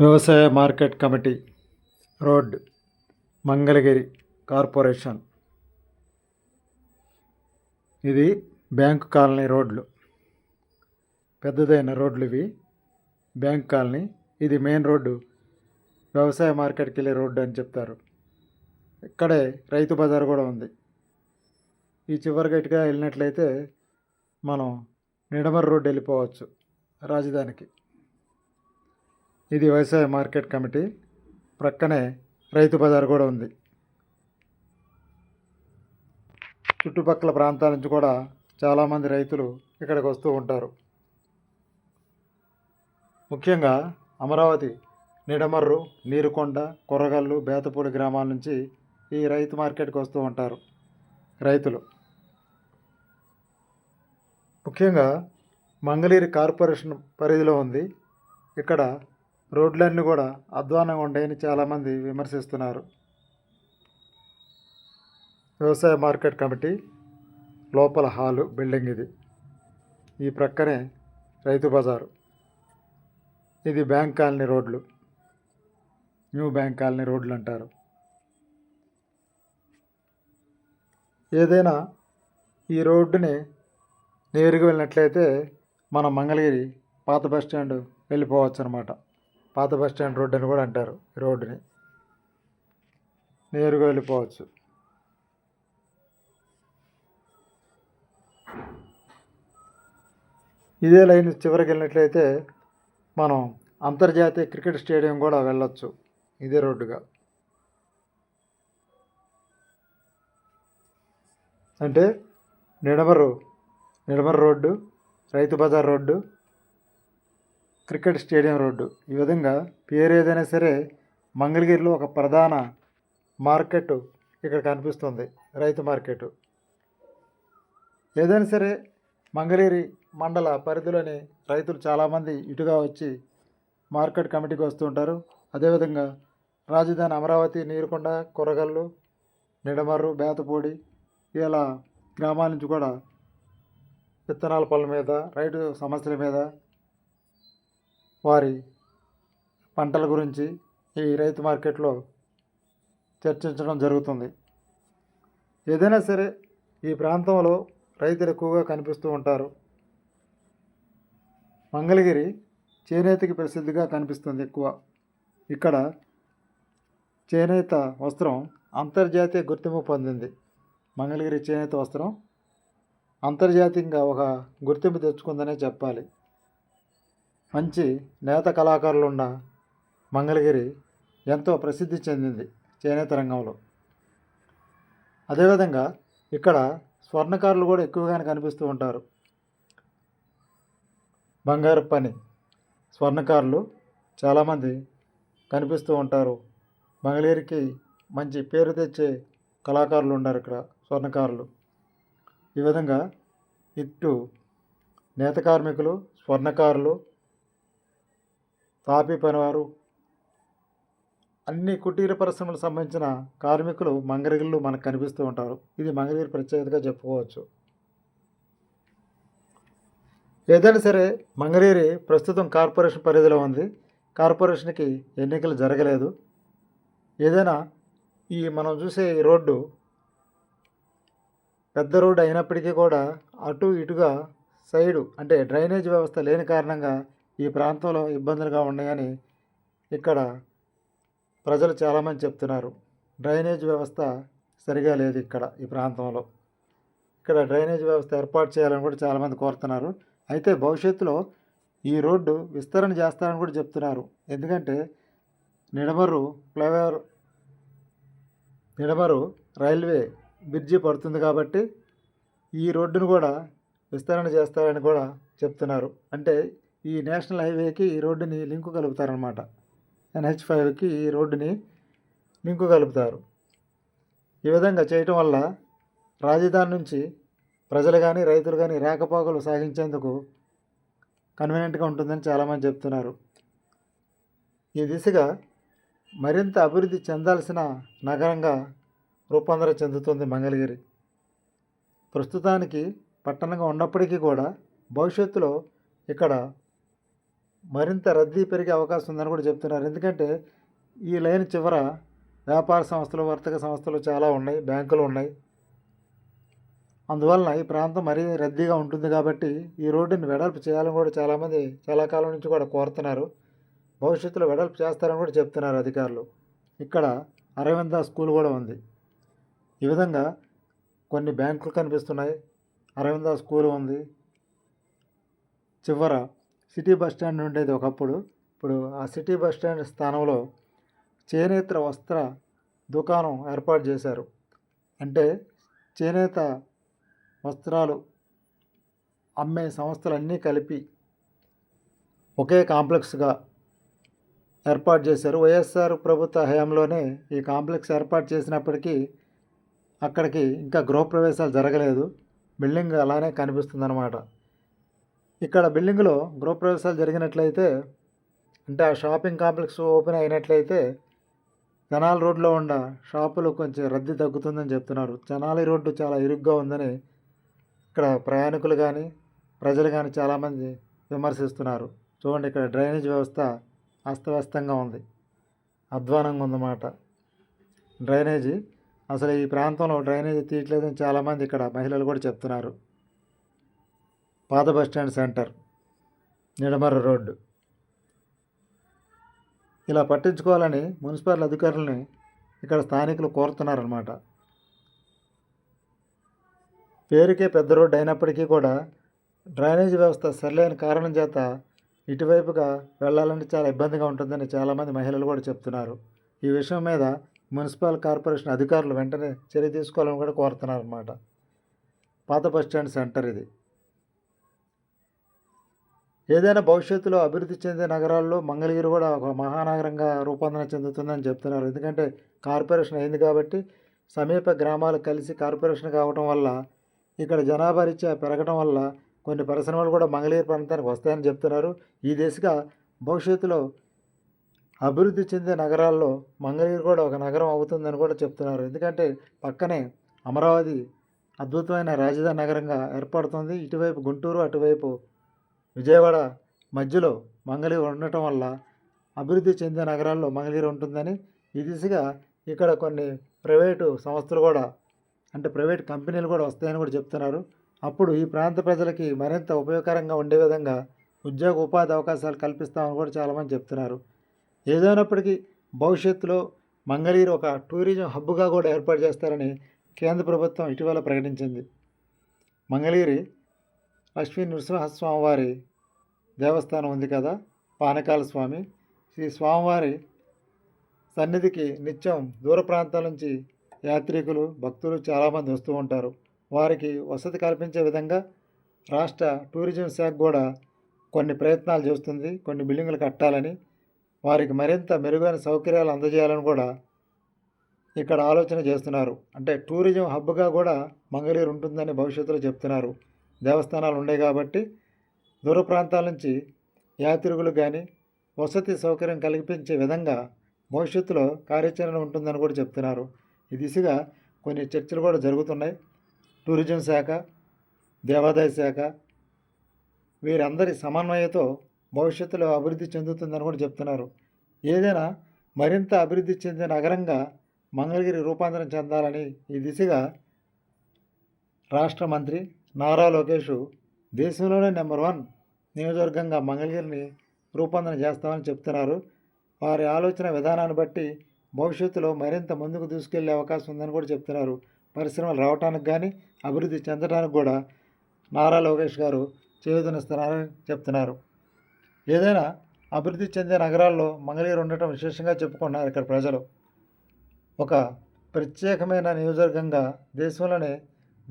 వ్యవసాయ market committee road Mangalagiri corporation. ఇది bank colony రోడ్లు. పెద్దదైన రోడ్లు ఇవి. Bank colony. ఇది మెయిన్ రోడ్డు. వ్యవసాయ మార్కెట్కి వెళ్ళే రోడ్డు అని చెప్తారు. ఇక్కడే రైతు బజార్ కూడా ఉంది. ఈ చివరి గట్టిగా వెళ్ళినట్లయితే మనం నిడమర్ రోడ్డు వెళ్ళిపోవచ్చు రాజధానికి. ఇది వ్యవసాయ మార్కెట్ కమిటీ ప్రక్కనే రైతు బజార్ కూడా ఉంది. చుట్టుపక్కల ప్రాంతాల నుంచి కూడా చాలామంది రైతులు ఇక్కడికి వస్తూ ఉంటారు. ముఖ్యంగా అమరావతి నిడమర్రు నీరుకొండ కొర్రగల్లు బేతపూడి గ్రామాల నుంచి ఈ రైతు మార్కెట్కి వస్తూ ఉంటారు రైతులు. ముఖ్యంగా మంగళీరు కార్పొరేషన్ పరిధిలో ఉంది. ఇక్కడ రోడ్లన్నీ కూడా అధ్వానంగా ఉంటాయని చాలామంది విమర్శిస్తున్నారు. వ్యవసాయ మార్కెట్ కమిటీ లోపల హాలు బిల్డింగ్ ఇది. ఈ ప్రక్కనే రైతు బజారు. ఇది బ్యాంక్ కాలనీ రోడ్లు. న్యూ బ్యాంక్ కాలనీ రోడ్లు అంటారు. ఏదైనా ఈ రోడ్డుని నేరుగా వెళ్ళినట్లయితే మన మంగళగిరి పాత బస్ స్టాండ్ వెళ్ళిపోవచ్చు అనమాట పాత బస్ స్టాండ్ రోడ్ అని కూడా అంటారు ఈ రోడ్డుని. నేరుగా వెళ్ళిపోవచ్చు. ఇదే లైన్ చివరికి వెళ్ళినట్లయితే మనం అంతర్జాతీయ క్రికెట్ స్టేడియం కూడా వెళ్ళొచ్చు ఇదే రోడ్డుగా. అంటే నిడమరు నిడమరు రోడ్డు రైతు బజార్ రోడ్డు క్రికెట్ స్టేడియం రోడ్డు. ఈ విధంగా పేరు ఏదైనా సరే మంగళగిరిలో ఒక ప్రధాన మార్కెట్ ఇక్కడ కనిపిస్తుంది. రైతు మార్కెట్. ఏదైనా సరే మంగళగిరి మండల పరిధిలోని రైతులు చాలామంది ఇటుగా వచ్చి మార్కెట్ కమిటీకి వస్తూ ఉంటారు. అదేవిధంగా రాజధాని అమరావతి నీరుకొండ కొరగల్లు నిడమర్రు బేతపూడి ఇలా గ్రామాల నుంచి కూడా విత్తనాల పళ్ళ మీద రైతు సమస్యల మీద వారి పంటల గురించి ఈ రైతు మార్కెట్లో చర్చించడం జరుగుతుంది. ఏదైనా సరే ఈ ప్రాంతంలో రైతులు ఎక్కువగా కనిపిస్తూ ఉంటారు. మంగళగిరి చేనేతకి ప్రసిద్ధిగా కనిపిస్తుంది ఎక్కువ. ఇక్కడ చేనేత వస్త్రం అంతర్జాతీయ గుర్తింపు పొందింది. మంగళగిరి చేనేత వస్త్రం అంతర్జాతీయంగా ఒక గుర్తింపు తెచ్చుకుందనే చెప్పాలి. మంచి నేత కళాకారులు ఉన్న మంగళగిరి ఎంతో ప్రసిద్ధి చెందింది చేనేత రంగంలో. అదేవిధంగా ఇక్కడ స్వర్ణకారులు కూడా ఎక్కువగానే కనిపిస్తూ ఉంటారు. బంగారు పని స్వర్ణకారులు చాలామంది కనిపిస్తూ ఉంటారు. మంగళగిరికి మంచి పేరు తెచ్చే కళాకారులు ఉన్నారు ఇక్కడ స్వర్ణకారులు. ఈ విధంగా ఇటు నేత కార్మికులు స్వర్ణకారులు తాపీ పనివారు అన్ని కుటీర పరిశ్రమలకు సంబంధించిన కార్మికులు మంగరగిళ్ళు మనకు కనిపిస్తూ ఉంటారు. ఇది మంగరగిరి ప్రత్యేకతగా చెప్పుకోవచ్చు. ఏదైనా సరే మంగళగిరి ప్రస్తుతం కార్పొరేషన్ పరిధిలో ఉంది. కార్పొరేషన్కి ఎన్నికలు జరగలేదు. ఏదైనా ఈ మనం చూసే ఈ రోడ్డు పెద్ద రోడ్డు అయినప్పటికీ కూడా అటు ఇటుగా సైడు అంటే డ్రైనేజ్ వ్యవస్థ లేని కారణంగా ఈ ప్రాంతంలో ఇబ్బందులుగా ఉన్నాయని ఇక్కడ ప్రజలు చాలామంది చెప్తున్నారు. డ్రైనేజ్ వ్యవస్థ సరిగా లేదు ఇక్కడ ఈ ప్రాంతంలో. ఇక్కడ డ్రైనేజ్ వ్యవస్థ ఏర్పాటు చేయాలని కూడా చాలామంది కోరుతున్నారు. అయితే భవిష్యత్తులో ఈ రోడ్డు విస్తరణ చేస్తారని కూడా చెప్తున్నారు. ఎందుకంటే Nidamarru flyover Nidamarru railway bridge పడుతుంది కాబట్టి ఈ రోడ్డును కూడా విస్తరణ చేస్తారని కూడా చెప్తున్నారు. అంటే ఈ నేషనల్ హైవేకి ఈ రోడ్డుని లింకు కలుపుతారనమాట ఎన్హెచ్ ఫైవ్కి ఈ రోడ్డుని లింకు కలుపుతారు. ఈ విధంగా చేయటం వల్ల రాజధాని నుంచి ప్రజలు కానీ రైతులు కానీ రాకపోకలు సాగించేందుకు కన్వీనియంట్గా ఉంటుందని చాలామంది చెప్తున్నారు. ఈ దిశగా మరింత అభివృద్ధి చెందాల్సిన నగరంగా రూపాంతరం చెందుతుంది మంగళగిరి. ప్రస్తుతానికి పట్టణంగా ఉన్నప్పటికీ కూడా భవిష్యత్తులో ఇక్కడ మరింత రద్దీ పెరిగే అవకాశం ఉందని కూడా చెప్తున్నారు. ఎందుకంటే ఈ లైన్ చివర వ్యాపార సంస్థలు వర్తక సంస్థలు చాలా ఉన్నాయి బ్యాంకులు ఉన్నాయి. అందువలన ఈ ప్రాంతం మరీ రద్దీగా ఉంటుంది కాబట్టి ఈ రోడ్డుని వెడల్పు చేయాలని కూడా చాలామంది చాలా కాలం నుంచి కూడా కోరుతున్నారు. భవిష్యత్తులో వెడల్పు చేస్తారని కూడా చెప్తున్నారు అధికారులు. ఇక్కడ అరవింద స్కూల్ కూడా ఉంది. ఈ విధంగా కొన్ని బ్యాంకులు కనిపిస్తున్నాయి. అరవింద స్కూల్ ఉంది. చివర సిటీ బస్ స్టాండ్ ఉండేది ఒకప్పుడు. ఇప్పుడు ఆ సిటీ బస్ స్టాండ్ స్థానంలో చేనేత వస్త్ర దుకాణం ఏర్పాటు చేశారు. అంటే చేనేత వస్త్రాలు అమ్మే సంస్థలన్నీ కలిపి ఒకే కాంప్లెక్స్గా ఏర్పాటు చేశారు. వైఎస్ఆర్ ప్రభుత్వ హయాంలోనే ఈ కాంప్లెక్స్ ఏర్పాటు చేసినప్పటికీ అక్కడికి ఇంకా గృహప్రవేశాలు జరగలేదు. బిల్డింగ్ అలానే కనిపిస్తుందన్నమాట. ఇక్కడ బిల్డింగ్లో గృహప్రవేశాలు జరిగినట్లయితే అంటే ఆ షాపింగ్ కాంప్లెక్స్ ఓపెన్ అయినట్లయితే తెనాలి రోడ్లో ఉన్న షాపులు కొంచెం రద్దీ తగ్గుతుందని చెప్తున్నారు. తెనాలి రోడ్డు చాలా ఇరుగ్గా ఉందని ఇక్కడ ప్రయాణికులు కానీ ప్రజలు కానీ చాలామంది విమర్శిస్తున్నారు. చూడండి ఇక్కడ డ్రైనేజ్ వ్యవస్థ అస్తవ్యస్తంగా ఉంది. అధ్వానంగా ఉందన్నమాట. డ్రైనేజీ. అసలు ఈ ప్రాంతంలో డ్రైనేజీ తీయట్లేదని చాలామంది ఇక్కడ మహిళలు కూడా చెప్తున్నారు. పాత bus stand centre Nidamarru road. ఇలా పట్టించుకోవాలని మున్సిపల్ అధికారులని ఇక్కడ స్థానికులు కోరుతున్నారన్నమాట. పేరుకే పెద్ద రోడ్డు అయినప్పటికీ కూడా డ్రైనేజ్ వ్యవస్థ సరిలేని కారణం చేత ఇటువైపుగా వెళ్ళాలంటే చాలా ఇబ్బందిగా ఉంటుందని చాలామంది మహిళలు కూడా చెప్తున్నారు. ఈ విషయం మీద మున్సిపల్ కార్పొరేషన్ అధికారులు వెంటనే చర్య తీసుకోవాలని కూడా కోరుతున్నారన్నమాట. పాత బస్ స్టాండ్ సెంటర్ ఇది. ఏదైనా భవిష్యత్తులో అభివృద్ధి చెందే నగరాల్లో మంగళగిరి కూడా ఒక మహానగరంగా రూపాంతరం చెందుతుందని చెప్తున్నారు. ఎందుకంటే కార్పొరేషన్ అయింది కాబట్టి సమీప గ్రామాలు కలిసి కార్పొరేషన్ కావటం వల్ల ఇక్కడ జనాభా రీత్యా పెరగడం వల్ల కొన్ని పరిశ్రమలు కూడా మంగళగిరి ప్రాంతానికి వస్తాయని చెప్తున్నారు. ఈ దిశగా భవిష్యత్తులో అభివృద్ధి చెందే నగరాల్లో మంగళగిరి కూడా ఒక నగరం అవుతుందని కూడా చెప్తున్నారు. ఎందుకంటే పక్కనే అమరావతి అద్భుతమైన రాజధాని నగరంగా ఏర్పడుతుంది. ఇటువైపు గుంటూరు అటువైపు విజయవాడ మధ్యలో మంగళగిరి ఉండటం వల్ల అభివృద్ధి చెందిన నగరాల్లో మంగళగిరి ఉంటుందని ఈ దిశగా ఇక్కడ కొన్ని ప్రైవేటు సంస్థలు కూడా అంటే ప్రైవేట్ కంపెనీలు కూడా వస్తాయని కూడా చెప్తున్నారు. అప్పుడు ఈ ప్రాంత ప్రజలకి మరింత ఉపయోగకరంగా ఉండే విధంగా ఉద్యోగ ఉపాధి అవకాశాలు కల్పిస్తామని కూడా చాలామంది చెప్తున్నారు. ఏదైనప్పటికీ భవిష్యత్తులో మంగళగిరి ఒక టూరిజం హబ్గా కూడా ఏర్పాటు చేస్తారని కేంద్ర ప్రభుత్వం ఇటీవల ప్రకటించింది. మంగళగిరి లక్ష్మీ నృసింహస్వామివారి దేవస్థానం ఉంది కదా పానకాల స్వామి. శ్రీ స్వామివారి సన్నిధికి నిత్యం దూర ప్రాంతాల నుంచి యాత్రికులు భక్తులు చాలామంది వస్తూ ఉంటారు. వారికి వసతి కల్పించే విధంగా రాష్ట్ర టూరిజం శాఖ కూడా కొన్ని ప్రయత్నాలు చేస్తుంది కొన్ని బిల్డింగులు కట్టాలని. వారికి మరింత మెరుగైన సౌకర్యాలు అందజేయాలని కూడా ఇక్కడ ఆలోచన చేస్తున్నారు. అంటే టూరిజం హబ్గా కూడా మంగళగిరి ఉంటుందని భవిష్యత్తులో చెప్తున్నారు. దేవస్థానాలు ఉన్నాయి కాబట్టి దూర ప్రాంతాల నుంచి యాత్రికులు కానీ వసతి సౌకర్యం కల్పించే విధంగా భవిష్యత్తులో కార్యాచరణ ఉంటుందని కూడా చెప్తున్నారు. ఈ దిశగా కొన్ని చర్చలు కూడా జరుగుతున్నాయి. టూరిజం శాఖ దేవాదాయ శాఖ వీరందరి సమన్వయతో భవిష్యత్తులో అభివృద్ధి చెందుతుందని కూడా చెప్తున్నారు. ఏదైనా మరింత అభివృద్ధి చెందిన నగరంగా మంగళగిరి రూపాంతరం చెందాలని ఈ దిశగా రాష్ట్ర మంత్రి నారా లోకేష్ దేశంలోనే నెంబర్ వన్ నియోజకవర్గంగా మంగళగిరిని రూపొందన చేస్తామని చెప్తున్నారు. వారి ఆలోచన విధానాన్ని బట్టి భవిష్యత్తులో మరింత ముందుకు తీసుకెళ్ళే అవకాశం ఉందని కూడా చెప్తున్నారు. పరిశ్రమలు రావడానికి కానీ అభివృద్ధి చెందడానికి కూడా నారా లోకేష్ గారు చేయూతనిస్తున్నారని చెప్తున్నారు. ఏదైనా అభివృద్ధి చెందే నగరాల్లో మంగళగిరి ఉండటం విశేషంగా చెప్పుకున్నారు ఇక్కడ ప్రజలు. ఒక ప్రత్యేకమైన నియోజకవర్గంగా దేశంలోనే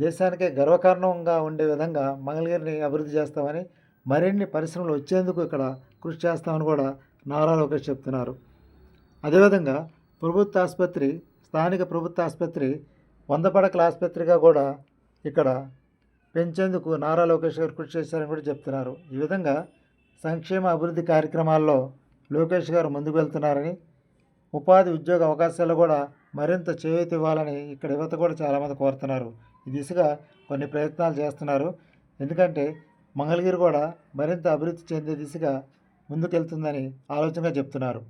దేశానికే గర్వకారణంగా ఉండే విధంగా మంగళగిరిని అభివృద్ధి చేస్తామని మరిన్ని పరిశ్రమలు వచ్చేందుకు ఇక్కడ కృషి చేస్తామని కూడా నారా లోకేష్ చెప్తున్నారు. అదేవిధంగా ప్రభుత్వ ఆసుపత్రి స్థానిక ప్రభుత్వ ఆసుపత్రి వంద పడకల ఆసుపత్రిగా కూడా ఇక్కడ పెంచేందుకు నారా లోకేష్ గారు కృషి చేశారని కూడా చెప్తున్నారు. ఈ విధంగా సంక్షేమ అభివృద్ధి కార్యక్రమాల్లో లోకేష్ గారు ముందుకు వెళ్తున్నారని ఉపాధి ఉద్యోగ అవకాశాలు కూడా మరింత చేయూత ఇవ్వాలని ఇక్కడ యువత కూడా చాలామంది కోరుతున్నారు. ఈ దిశగా కొన్ని ప్రయత్నాలు చేస్తున్నారు. ఎందుకంటే మంగళగిరి కూడా మరింత అభివృద్ధి చెందే దిశగా ముందుకెళ్తుందని ఆలోచనగా చెప్తున్నారు.